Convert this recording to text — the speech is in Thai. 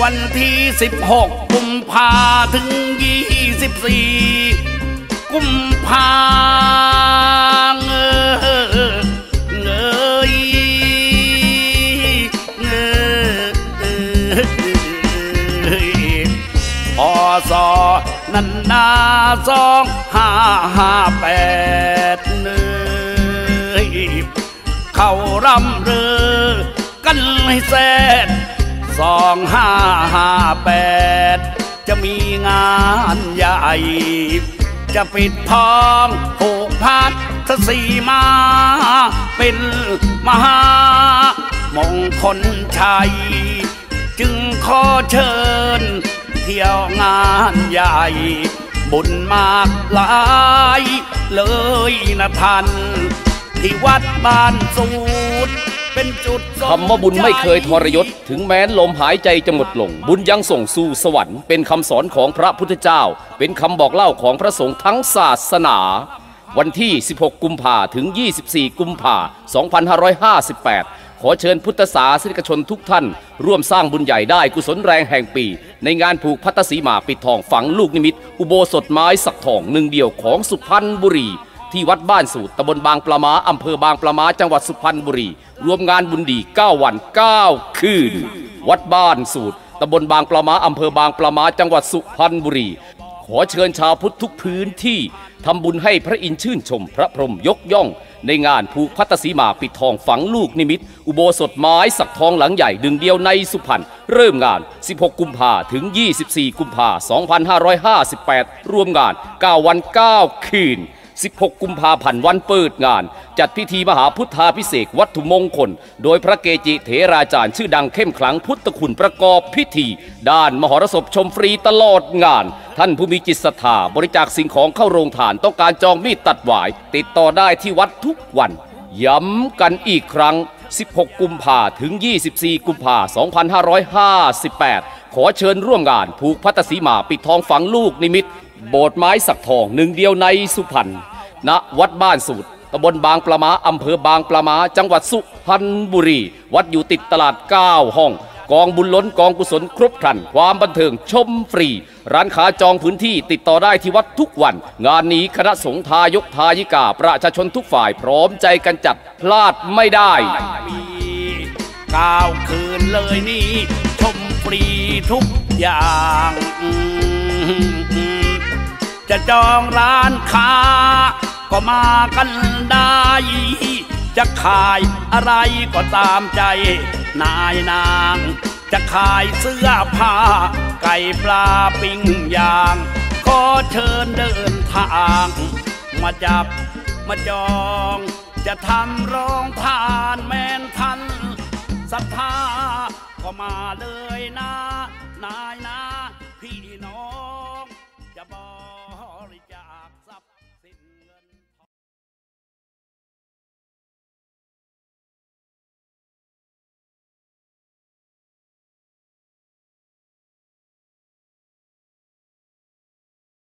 วันที่สิบหกกุมภาถึงยี่สิบสี่กุมภาเงอเงยเงยพอสอนันนาสองห้าห้าแปดเนยเข้าร่ำเรือกันให้แซด สองห้าห้าแปดจะมีงานใหญ่ จะปิดทองผูกพัดทสีมา เป็นมหามงคลชัย จึงขอเชิญ เที่ยวงานใหญ่ บุญมากหลายเลยนะท่านที่วัดบ้านสูตร เป็นจุดสนคำว่าบุญไม่เคยทรยศ ถึงแม้นลมหายใจจะหมดลง บุญยังส่งสู่สวรรค์เป็นคำสอนของพระพุทธเจ้า เป็นคำบอกเล่าของพระสงฆ์ทั้งศาสนา วันที่ 16 กุมภาถึง 24 กุมภา2558 ขอเชิญพุทธศาสนิกชนทุกท่าน ร่วมสร้างบุญใหญ่ได้กุศลแรงแห่งปี ในงานผูกพัตตสีมาปิดทองฝังลูกนิมิต อุโบสถไม้สักทองหนึ่งเดียวของสุพรรณบุรี ที่วัดบ้านสูตรตำบลบางปลามาอำเภอบางปลามาจังหวัดสุพรรณบุรี รวมงานบุญดี 9 วัน 9 คืน วัดบ้านสูตรตำบลบางปลามาอำเภอบางปลามาจังหวัดสุพรรณบุรี ขอเชิญชาวพุทธทุกพื้นที่ทำบุญให้พระอินทร์ชื่นชม พระพรหมยกย่อง ในงานผูกพัตสีมาปิดทองฝังลูกนิมิต อุโบสถไม้สักทองหลังใหญ่ดึงเดียวในสุพรรณเริ่มงาน 16 กุมภาถึง 24 กุมภา2558 รวมงาน 9 วัน 9 คืน 16 กุมภาพันธ์วันเปิดงาน จัดพิธีมหาพุทธาพิเศษวัตถุมงคล โดยพระเกจิเถราจารย์ชื่อดังเข้มขลังพุทธคุณประกอบพิธี ด้านมหรสพชมฟรีตลอดงาน ท่านผู้มีจิตศรัทธาบริจาคสิ่งของเข้าโรงทานต้องการจองมีดตัดหวาย ติดต่อได้ที่วัดทุกวัน ย้ำกันอีกครั้ง 16 กุมภาถึง 24 กุมภา2558 ขอเชิญร่วมงานผูกพัตตสีมาปิดทองฝังลูกนิมิต โบสถ์ไม้สักทองหนึ่งเดียวในสุพรรณณวัดบ้านสูตรตำบลบางปลามาอำเภอบางปลามา จังหวัดสุพรรณบุรี วัดอยู่ติดตลาด 9 ห้อง กองบุญล้นกองกุศลครบครัน ความบันเทิงชมฟรี ร้านค้าจองพื้นที่ติดต่อได้ที่วัดทุกวัน งานนี้คณะสงฆ์ทายกทายิกา ประชาชนทุกฝ่ายพร้อมใจกันจัดพลาดไม่ได้ปีเก้าวคืนเลยนี่ชมฟรีทุกอย่าง จะจองร้านค้า ก็มากันได้ จะขายอะไรก็ตามใจ นายนาง จะขายเสื้อผ้า ไก่ปลาปิ้งย่าง ขอเชิญเดินทาง มาจับมาจอง จะทำโรงทานแม่นทันศรัทธาก็มาเลยนะ